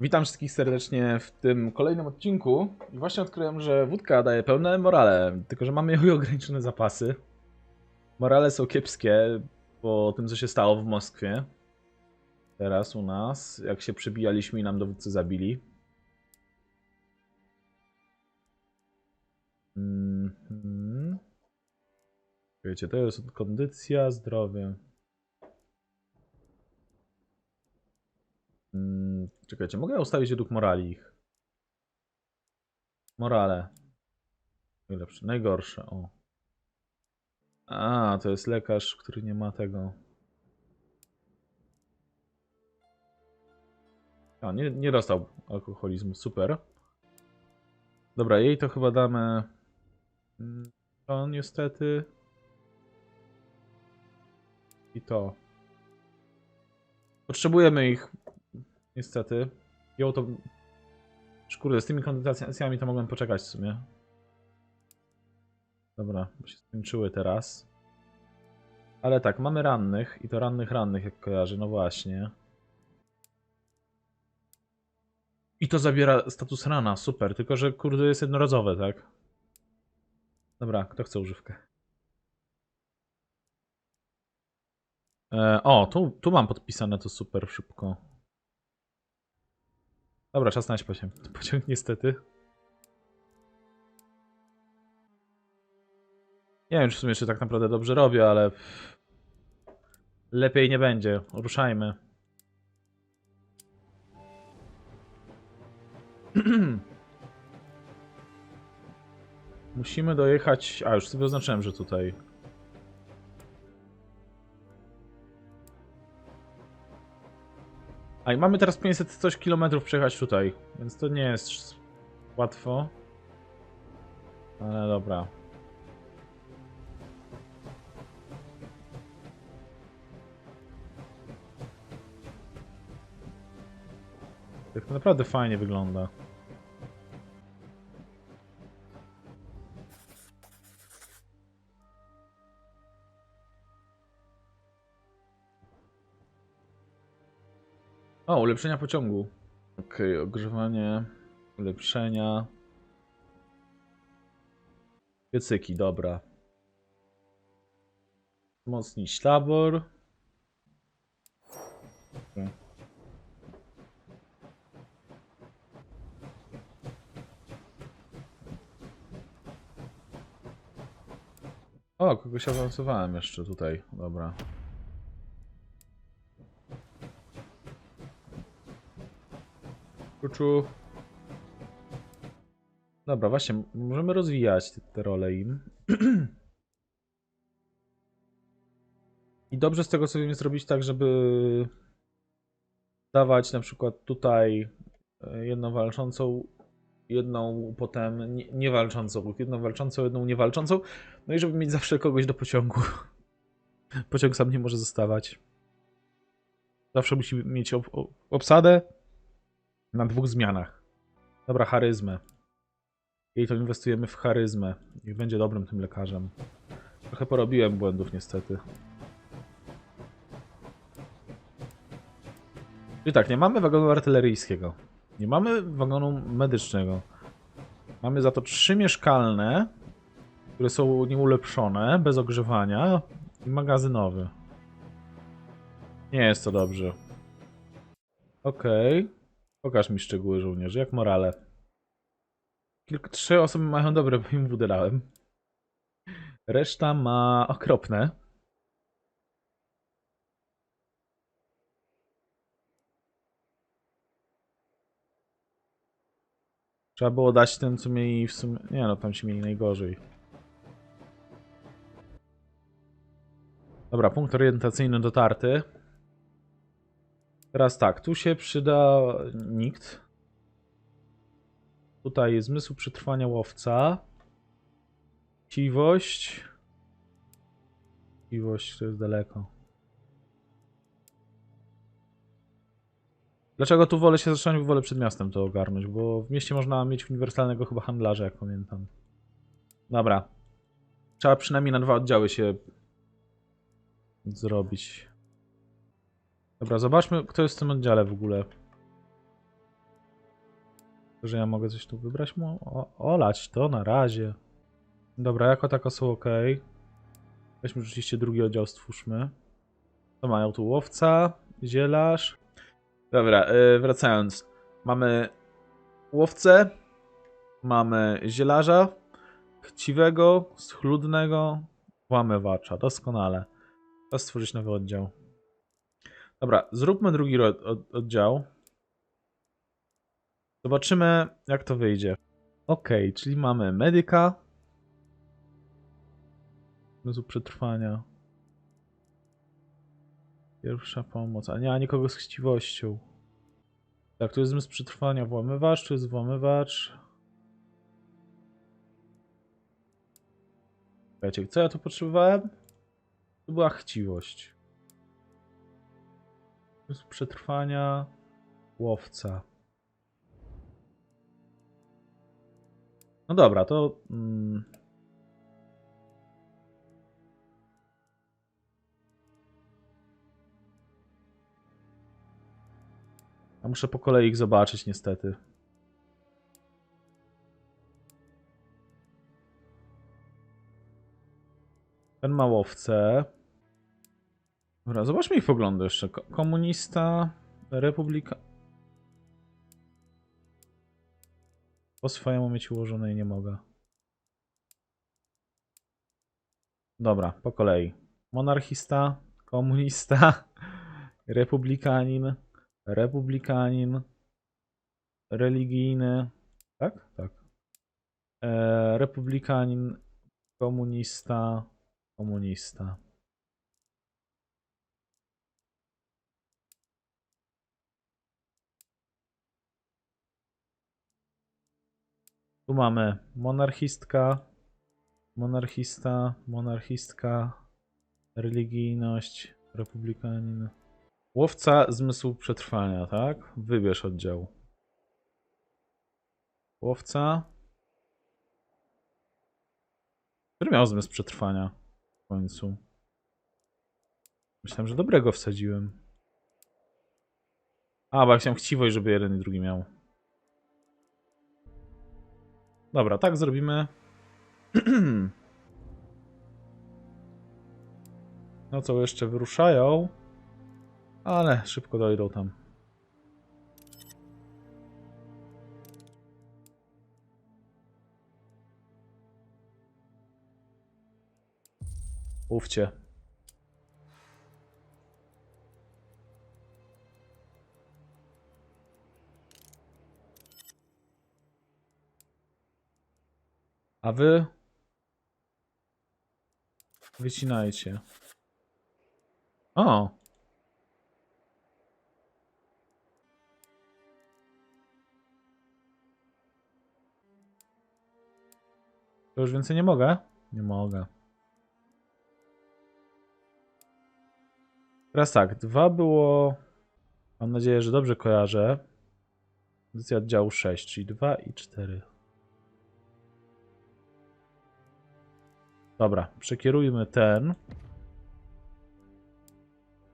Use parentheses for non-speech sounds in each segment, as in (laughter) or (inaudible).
Witam wszystkich serdecznie w tym kolejnym odcinku. I właśnie odkryłem, że wódka daje pełne morale, tylko że mamy jej (laughs) ograniczone zapasy. Morale są kiepskie po tym, co się stało w Moskwie. Teraz u nas, jak się przebijaliśmy i nam dowódcy zabili. Mhm. Wiecie, to jest kondycja, zdrowie. Czekajcie, mogę ustawić według morali ich. Morale. Najlepsze, najgorsze, o. A, to jest lekarz, który nie ma tego. A, nie, nie dostał alkoholizmu, super. Dobra, jej to chyba damy... mm, To niestety... I to. Potrzebujemy ich Niestety. Ją to... Kurde, z tymi kondycjami to mogłem poczekać w sumie. Dobra, bo się skończyły teraz. Ale tak, mamy rannych i to rannych rannych jak kojarzy, no właśnie. I to zabiera status rana, super, tylko że kurde jest jednorazowe, tak? Dobra, kto chce używkę? E, o, tu, tu mam podpisane to super szybko. Dobra, czas na pociąg. (laughs) Pociąg niestety. Nie wiem, czy w sumie czy tak naprawdę dobrze robię, ale lepiej nie będzie. Ruszajmy. (clears throat) Musimy dojechać... A, już sobie oznaczyłem, że tutaj. A i mamy teraz 500 coś kilometrów przejechać tutaj, więc to nie jest łatwo. Ale dobra. Tak naprawdę fajnie wygląda. O, ulepszenia pociągu. Okej, ogrzewanie, ulepszenia. Piecyki, dobra. Mocnić tabor. Okej. O, kogoś awansowałem jeszcze tutaj. Dobra. Kuczu. Dobra, właśnie, możemy rozwijać te, te role im. (clears throat) I dobrze z tego sobie zrobić tak, żeby dawać na przykład tutaj e, jedną walczącą, jedną potem nie- niewalczącą, jedną walczącą, jedną niewalczącą. No i żeby mieć zawsze kogoś do pociągu. (laughs) Pociąg sam nie może zostawać. Zawsze musi mieć ob- obsadę na dwóch zmianach. Dobra, charyzmę. I to inwestujemy w charyzmę. Niech będzie dobrym tym lekarzem. Trochę porobiłem błędów niestety. I tak, nie mamy wagonu artyleryjskiego. Nie mamy wagonu medycznego. Mamy za to trzy mieszkalne, które są nieulepszone, bez ogrzewania i magazynowy. Nie jest to dobrze. Okej. Pokaż mi szczegóły żołnierzy, jak morale. Kilka, trzy osoby mają dobre, bo im wydałem. Reszta ma okropne. Trzeba było dać tym, co mieli w sumie... Nie no, tam się mieli najgorzej. Dobra, punkt orientacyjny dotarty. Teraz tak, tu się przyda nikt. Tutaj jest zmysł przetrwania łowca. Chciwość. Chciwość to jest daleko. Dlaczego tu wolę się zacząć? Wolę przed miastem to ogarnąć, bo w mieście można mieć uniwersalnego chyba handlarza, jak pamiętam. Dobra. Trzeba przynajmniej na dwa oddziały się zrobić. Dobra, zobaczmy, kto jest w tym oddziale w ogóle. Że ja mogę coś tu wybrać mu? O, olać to na razie. Dobra, jako tako są ok. Weźmy rzeczywiście drugi oddział, stwórzmy. To mają tu łowca, zielarz. Dobra, yy, wracając. Mamy łowcę, mamy zielarza, chciwego, schludnego, włamywacza. Doskonale. Czas stworzyć nowy oddział. Dobra, zróbmy drugi oddział. Zobaczymy, jak to wyjdzie. Ok, czyli mamy medyka. Zmysł przetrwania. Pierwsza pomoc. A nie, a nikogo z chciwością. Tak, tu jest zmysł przetrwania, włamywacz, tu jest włamywacz. Słuchajcie, co ja tu potrzebowałem? To była chciwość. Przetrwania, łowca. No dobra, to. Mm, ja muszę po kolei ich zobaczyć, niestety. Ten ma łowcę. Dobra, zobaczmy ich poglądy jeszcze. Ko- Komunista, republika. Po swojemu mieć ułożone i nie mogę. Dobra, po kolei. Monarchista, komunista, (laughs) republikanin, republikanin, religijny. Tak? Tak. E, republikanin, komunista, komunista. Tu mamy monarchistka, monarchista, monarchistka, religijność, republikanin. Łowca zmysłu przetrwania, tak? Wybierz oddział. Łowca. Który miał zmysł przetrwania w końcu? Myślałem, że dobrego wsadziłem. A, bo ja chciałem chciwość, żeby jeden i drugi miał. Dobra, tak zrobimy. (clears throat) No co, jeszcze wyruszają. Ale szybko dojdą tam. Ufcie. A wy wycinajcie. O! To już więcej nie mogę? Nie mogę. Teraz tak, dwa było. Mam nadzieję, że dobrze kojarzę. Edycja oddziału 6, czyli 2 i 4. Dobra, przekierujmy ten.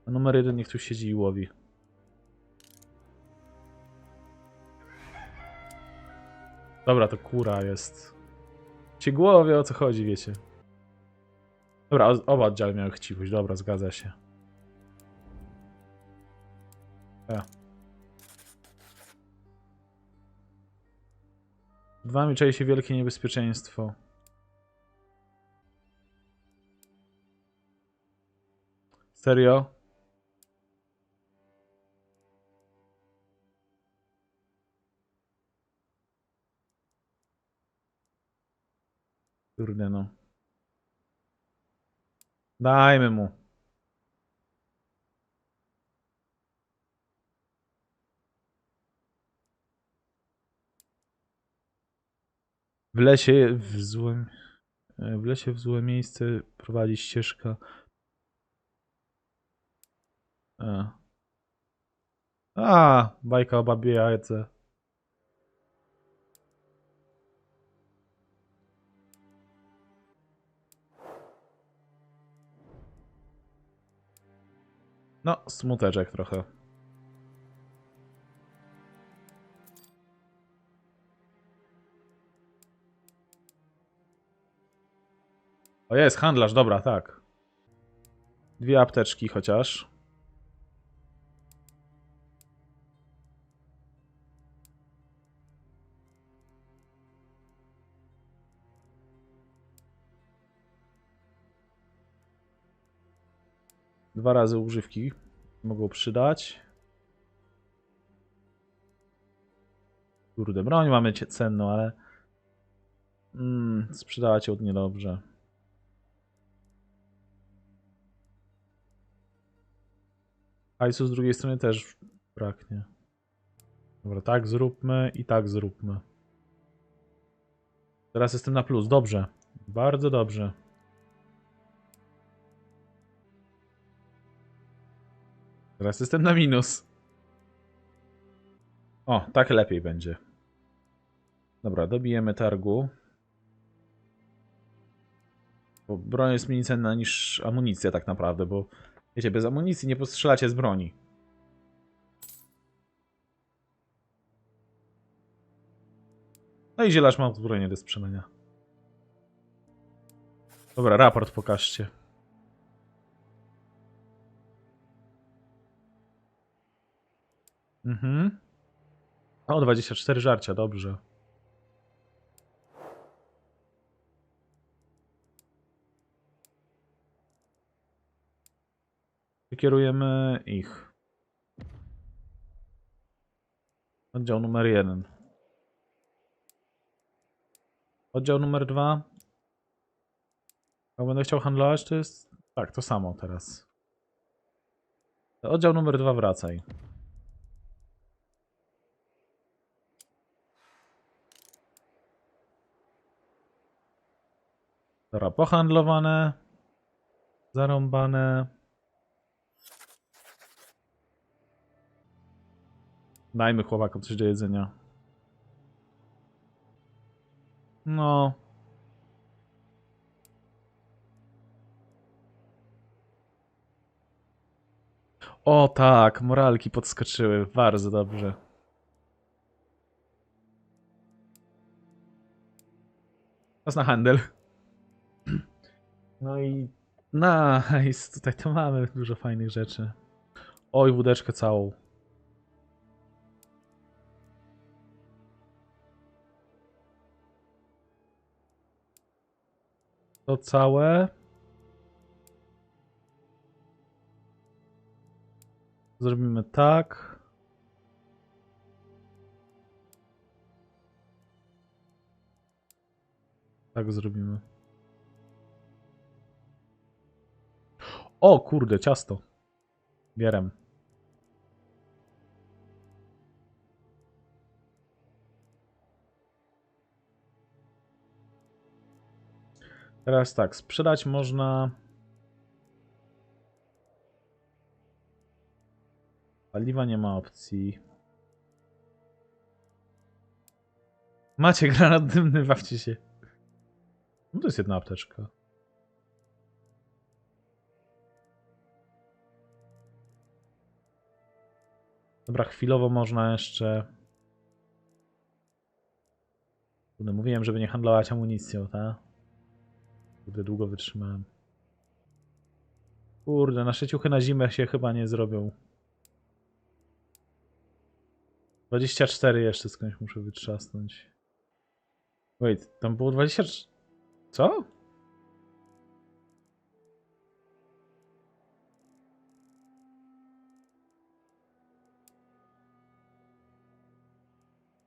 A numer jeden niech tu siedzi i łowi. Dobra, to kura jest. Ci głowie o co chodzi, wiecie. Dobra, oba oddziały miały chciwość, dobra, zgadza się. E. Dwa mi czai się wielkie niebezpieczeństwo. Serio? Kurde no. Dajmy mu. W lesie w złym... e, W lesie w złe miejsce prowadzi ścieżka. A, bajka o babie jajce. No, smuteczek trochę. O jest, handlarz, dobra, tak. Dwie apteczki chociaż. Dwa razy używki mogą przydać. Kurde, broń mamy cię cenną, ale mm, sprzedała cię od niedobrze. Hajsu z drugiej strony też braknie. Dobra, tak zróbmy i tak zróbmy. Teraz jestem na plus. Dobrze. Bardzo dobrze. Teraz jestem na minus. O, tak lepiej będzie. Dobra, dobijemy targu. Bo broń jest mniej cenna niż amunicja tak naprawdę, bo wiecie, bez amunicji nie postrzelacie z broni. No i zielarz ma uzbrojenie do sprzedania. Dobra, raport pokażcie. Mhm. O, 24 żarcia, dobrze. Kierujemy ich. Oddział numer 1. Oddział numer 2. Jak będę chciał handlować, to jest... Tak, to samo teraz. Oddział numer 2 wracaj. Dobra, pohandlowane. Zarąbane. Dajmy chłopakom coś do jedzenia. No. O tak, moralki podskoczyły. Bardzo dobrze. Czas na handel. No i nice. Tutaj to mamy dużo fajnych rzeczy. Oj, wódeczkę całą. To całe. Zrobimy tak. Tak zrobimy. O kurde, ciasto. Bierem. Teraz tak, sprzedać można. Paliwa nie ma opcji. Macie granat dymny, bawcie się. No to jest jedna apteczka. Dobra, chwilowo można jeszcze. Mówiłem, żeby nie handlować amunicją, tak? Kurde, długo wytrzymałem. Kurde, nasze ciuchy na zimę się chyba nie zrobią. 24 jeszcze skądś muszę wytrzasnąć. Wait, tam było 24... Co?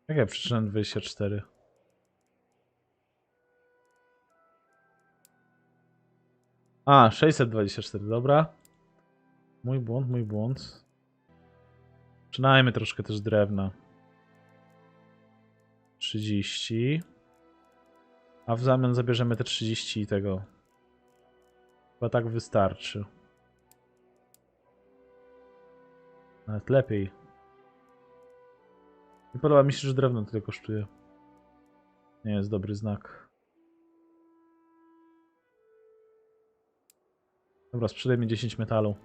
Jak ja przeczytałem 24? A, 624, dobra. Mój błąd, mój błąd. Przynajmniej troszkę też drewna. 30. A w zamian zabierzemy te 30 i tego. Chyba tak wystarczy. Nawet lepiej. Nie podoba mi się, że drewno tyle kosztuje. Nie jest dobry znak. Dobra, sprzedaj mi 10 metalu.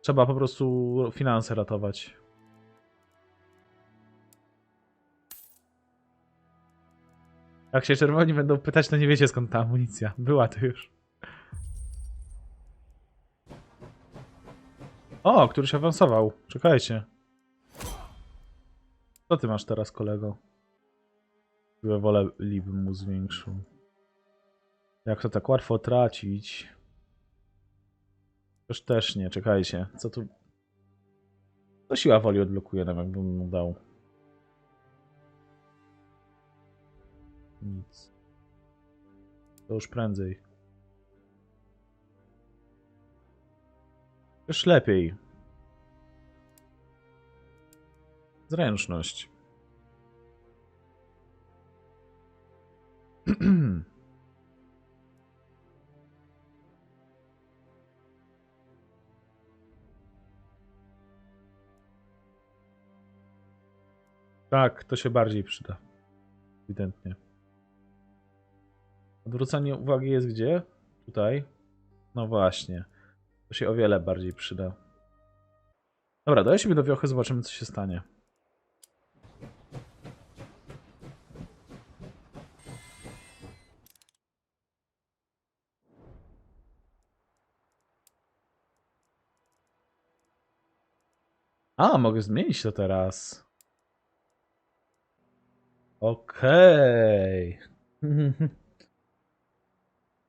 Trzeba po prostu finanse ratować. Jak się czerwoni będą pytać, to nie wiecie skąd ta amunicja. Była to już. O, któryś awansował. Czekajcie. Co ty masz teraz, kolego? Chyba wolałbym mu zwiększył. Jak to tak łatwo tracić? Też też nie, czekajcie. Co tu... To siła woli odblokuje nam, jakbym mu dał. Nic. To już prędzej. Już lepiej. Zręczność. (clears throat) tak, to się bardziej przyda. Ewidentnie. Odwrócenie uwagi jest gdzie? Tutaj. No właśnie. To się o wiele bardziej przyda. Dobra, daj sobie do wiochy, zobaczymy co się stanie. A, mogę zmienić to teraz. Okej. (laughs)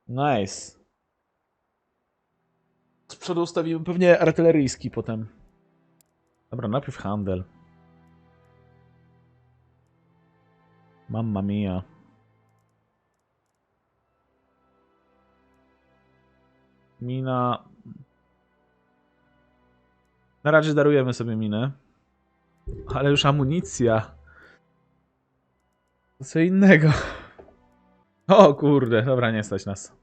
nice. Z przodu ustawimy pewnie artyleryjski potem. Dobra, najpierw handel. Mamma mia. Mina. Na razie darujemy sobie minę. Ale już amunicja. To co innego. (laughs) O kurde, dobra, nie stać nas.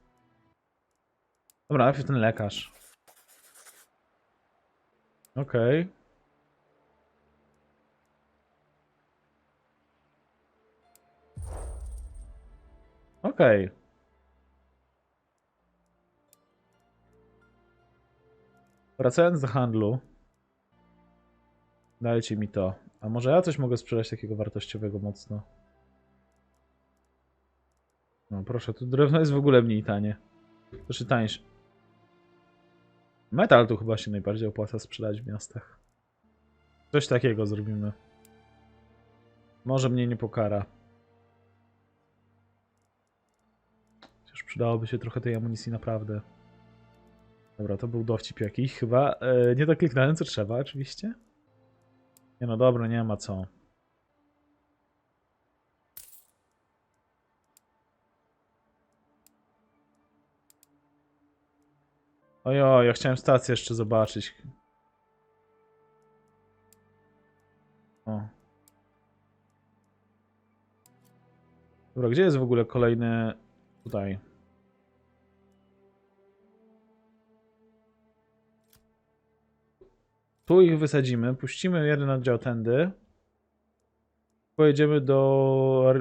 Dobra, najpierw ten lekarz. Okej. Okej. Wracając do handlu. Dajcie mi to. A może ja coś mogę sprzedać takiego wartościowego mocno? No proszę, tu drewno jest w ogóle mniej tanie. Proszę tańsze. Metal tu chyba się najbardziej opłaca sprzedać w miastach. Coś takiego zrobimy. Może mnie nie pokara. Chociaż przydałoby się trochę tej amunicji naprawdę. Dobra, to był dowcip jakiś chyba. E, nie dokliknąłem co trzeba oczywiście. Nie no dobra, nie ma co. Ojo, ja chciałem stację jeszcze zobaczyć. O. Dobra, gdzie jest w ogóle kolejny... Tutaj. Tu ich wysadzimy, puścimy jeden oddział tędy. Pojedziemy do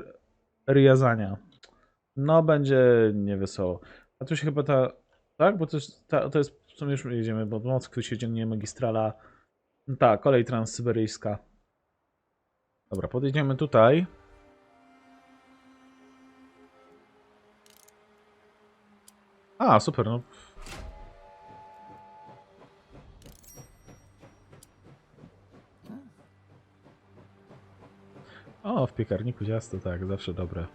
Riazania. No, będzie niewesoło. A tu się chyba ta... Tak? Bo to jest, ta, to jest... W sumie już jedziemy, bo w Moskwie się dziennie magistrala... Tak, kolej transsyberyjska. Dobra, podjedziemy tutaj. A, super, no. O, w piekarniku ciasto, tak, zawsze dobre.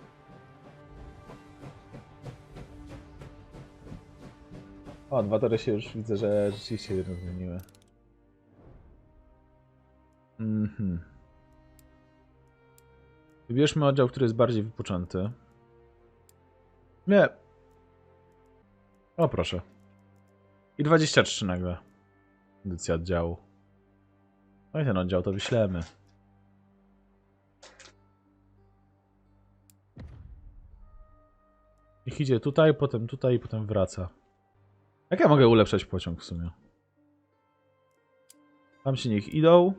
O, dwa tory się już widzę, że rzeczywiście jedno zmieniły. Mhm. Wybierzmy oddział, który jest bardziej wypoczęty. Nie. O, proszę. I 23 nagle. Edycja oddziału. No i ten oddział to wyślemy. Niech idzie tutaj, potem tutaj i potem wraca. Jak ja mogę ulepszać pociąg w sumie? Tam się niech idą.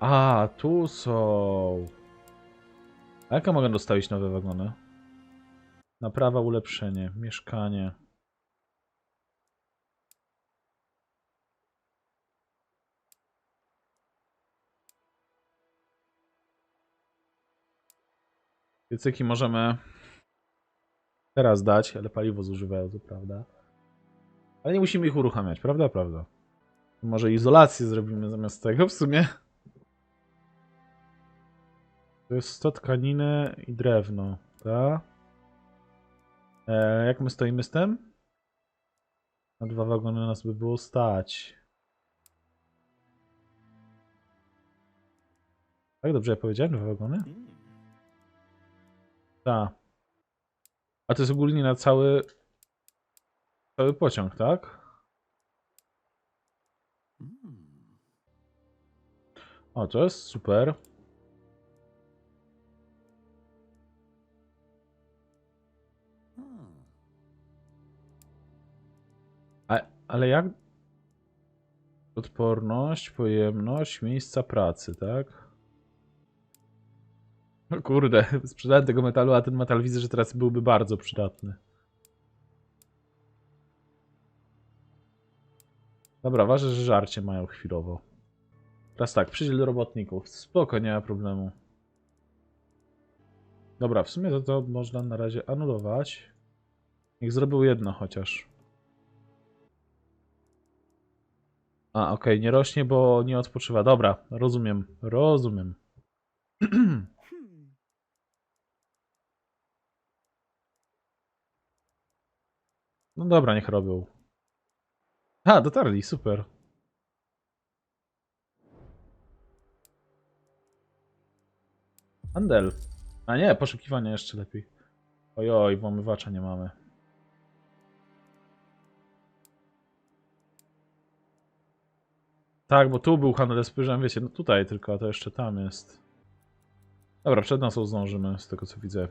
A, tu są. A jak ja mogę dostawić nowe wagony? Naprawa, ulepszenie, mieszkanie. Piecyki możemy teraz dać, ale paliwo zużywają, to prawda. Ale nie musimy ich uruchamiać, prawda? Prawda. Może izolację zrobimy zamiast tego w sumie. To jest 100 tkaniny i drewno, tak? E, jak my stoimy z tym? Na dwa wagony nas by było stać. Tak, dobrze ja powiedziałem? Dwa wagony? Tak. A to jest ogólnie na cały cały pociąg, tak? Mm. O, to jest super. Hmm. A, ale jak? Odporność, pojemność, miejsca pracy, tak? No kurde, (laughs) sprzedałem tego metalu, a ten metal widzę, że teraz byłby bardzo przydatny. Dobra, ważne, że żarcie mają chwilowo. Teraz tak, przydziel do robotników. Spoko, nie ma problemu. Dobra, w sumie to, to można na razie anulować. Niech zrobił jedno chociaż. A, okej, nie rośnie, bo nie odpoczywa. Dobra, rozumiem, rozumiem. (clears throat) No dobra, niech robią. A, dotarli, super. Handel. A nie, poszukiwania jeszcze lepiej. Ojoj, włamywacza nie mamy. Tak, bo tu był handel, spojrzałem, wiecie, no tutaj tylko, a to jeszcze tam jest. Dobra, przed nas zdążymy, z tego co widzę.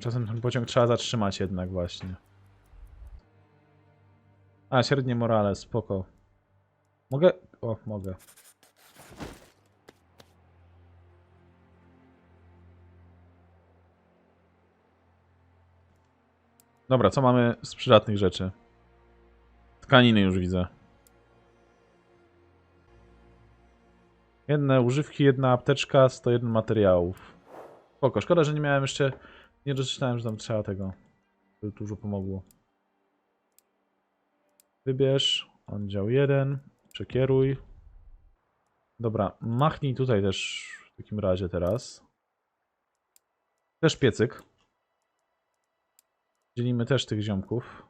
Czasem ten pociąg trzeba zatrzymać jednak właśnie. A, średnie morale, spoko. Mogę? O, mogę. Dobra, co mamy z przydatnych rzeczy? Tkaniny już widzę. Jedne używki, jedna apteczka, 101 materiałów. Spoko, szkoda, że nie miałem jeszcze... Nie doczytałem, że tam trzeba tego. To dużo pomogło. Wybierz. Oddział 1. Przekieruj. Dobra, machnij tutaj też w takim razie teraz. Też piecyk. Dzielimy też tych ziomków.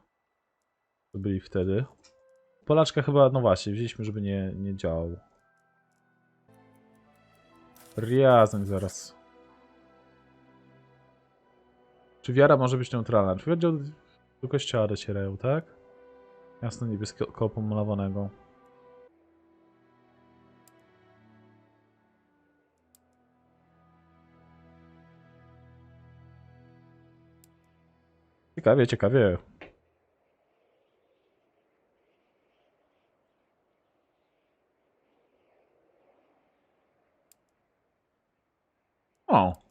To byli wtedy. Polaczka chyba, no właśnie, wzięliśmy, żeby nie, nie działał. Riaznek zaraz. Czy wiara może być neutralna? Czy oddział do kościoła docierają, tak? Jasno niebieskiego pomalowanego. Ciekawie, ciekawie. O.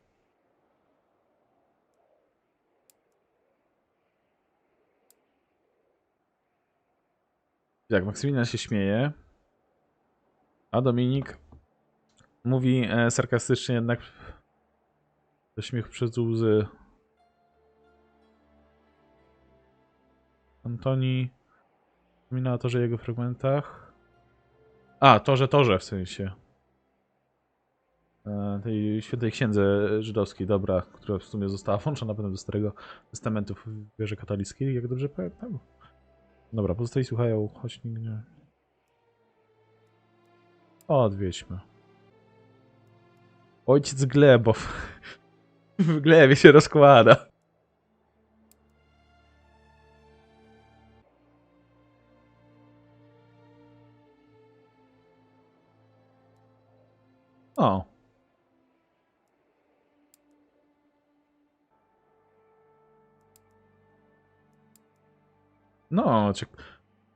Jak Maksymilian się śmieje, a Dominik mówi e, sarkastycznie jednak to śmiech przez łzy. Antoni wspomina o torze jego fragmentach. A, torze, torze w sensie. E, tej świętej księdze żydowskiej, dobra, która w sumie została włączona potem do Starego Testamentu w wierze katolickiej, jak dobrze pamiętam. Dobra, pozostali słuchają, choć nikt nie... Odwiedźmy. Ojciec Glebow. (laughs) W glebie się rozkłada. O. No, czy...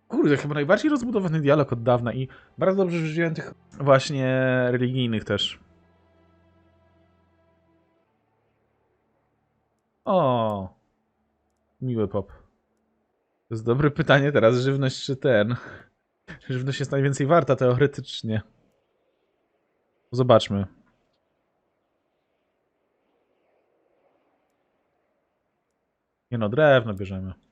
Kurde, chyba najbardziej rozbudowany dialog od dawna i bardzo dobrze użyłem tych właśnie religijnych też. O, miły pop. To jest dobre pytanie teraz, żywność czy ten? Żywność jest najwięcej warta teoretycznie. Zobaczmy. Nie no, drewno bierzemy.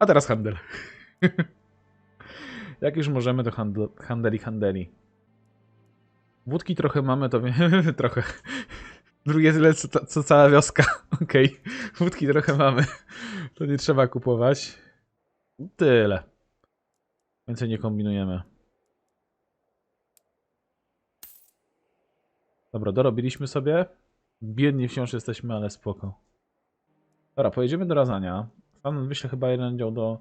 A teraz handel. (laughs) Jak już możemy, to handel, handeli, handeli. Wódki trochę mamy, to (laughs) trochę. Drugie tyle, co, co cała wioska. (laughs) Okej, wódki trochę mamy. To nie trzeba kupować. Tyle. Więcej nie kombinujemy. Dobra, dorobiliśmy sobie. Biedni wciąż jesteśmy, ale spoko. Dobra, pojedziemy do Razania. Stamtąd wyślę chyba jeden dział do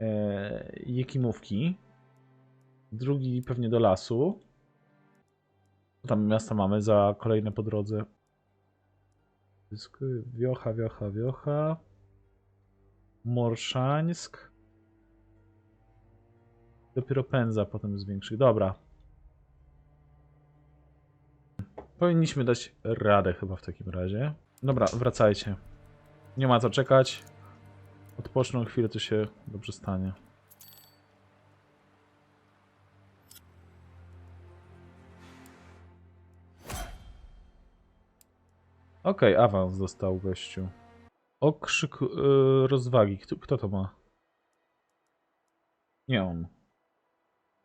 e, Jekimówki. Drugi pewnie do lasu. Tam miasta mamy za kolejne po drodze? Wiocha, wiocha, wiocha. Morszańsk. Dopiero pędza potem zwiększy. Dobra. Powinniśmy dać radę chyba w takim razie. Dobra, wracajcie. Nie ma co czekać. Odpoczną chwilę, to się dobrze stanie. Okej, awans dostał gościu. Okrzyk yy, rozwagi. Kto, kto to ma? Nie on.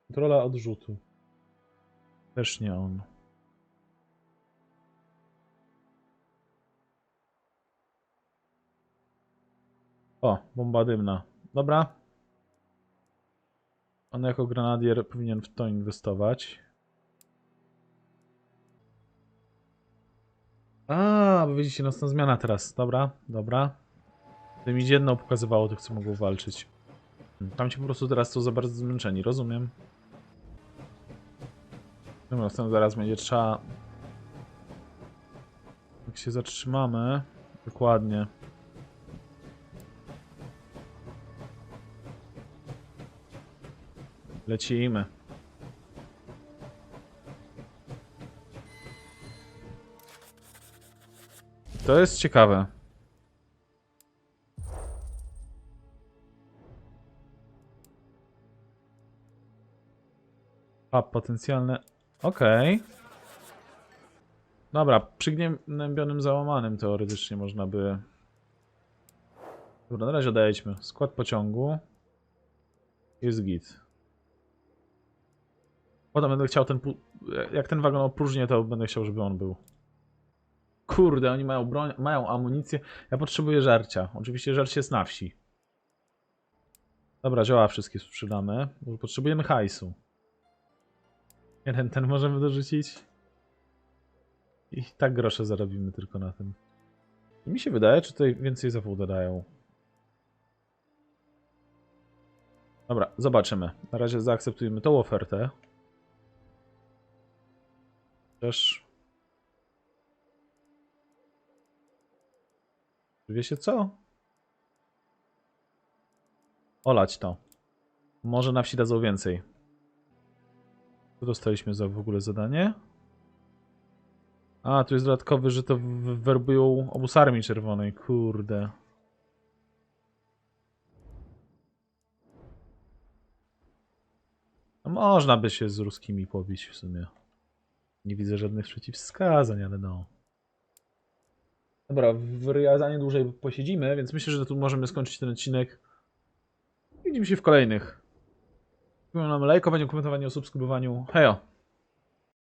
Kontrola odrzutu. Też nie on. O, bomba dymna. Dobra. On jako granadier powinien w to inwestować. A, bo widzicie, nocna zmiana teraz. Dobra, dobra. To mi jedno pokazywało tych, co mogą walczyć. Tam ci po prostu teraz są za bardzo zmęczeni, rozumiem. Dobra, stąd zaraz będzie trzeba... Jak się zatrzymamy... Dokładnie. Lecimy. To jest ciekawe. A, potencjalne. Okej. Dobra, przygnębionym załamanym teoretycznie można by. Dobra, na razie odejdźmy. Skład pociągu. Jest git. Potem będę chciał ten. Jak ten wagon opróżnię, to będę chciał, żeby on był. Kurde, oni mają broń, mają amunicję. Ja potrzebuję żarcia. Oczywiście żarcie jest na wsi. Dobra, zioła wszystkie sprzedamy, potrzebujemy hajsu. Jeden ten możemy dorzucić. I tak grosze zarobimy tylko na tym. I mi się wydaje, czy tutaj więcej zawód dają. Dobra, zobaczymy. Na razie zaakceptujemy tą ofertę. Też. Wiecie co? Olać to. Może na wsi dadzą więcej. Co dostaliśmy za w ogóle zadanie? A, tu jest dodatkowy, że to werbują obóz Armii Czerwonej. Kurde. No można by się z ruskimi pobić w sumie. Nie widzę żadnych przeciwwskazań, ale no. Dobra, w Ryazanie dłużej posiedzimy, więc myślę, że tu możemy skończyć ten odcinek. Widzimy się w kolejnych. Dziękuję nam lajkowaniu, komentowaniu, subskrybowaniu. Hejo!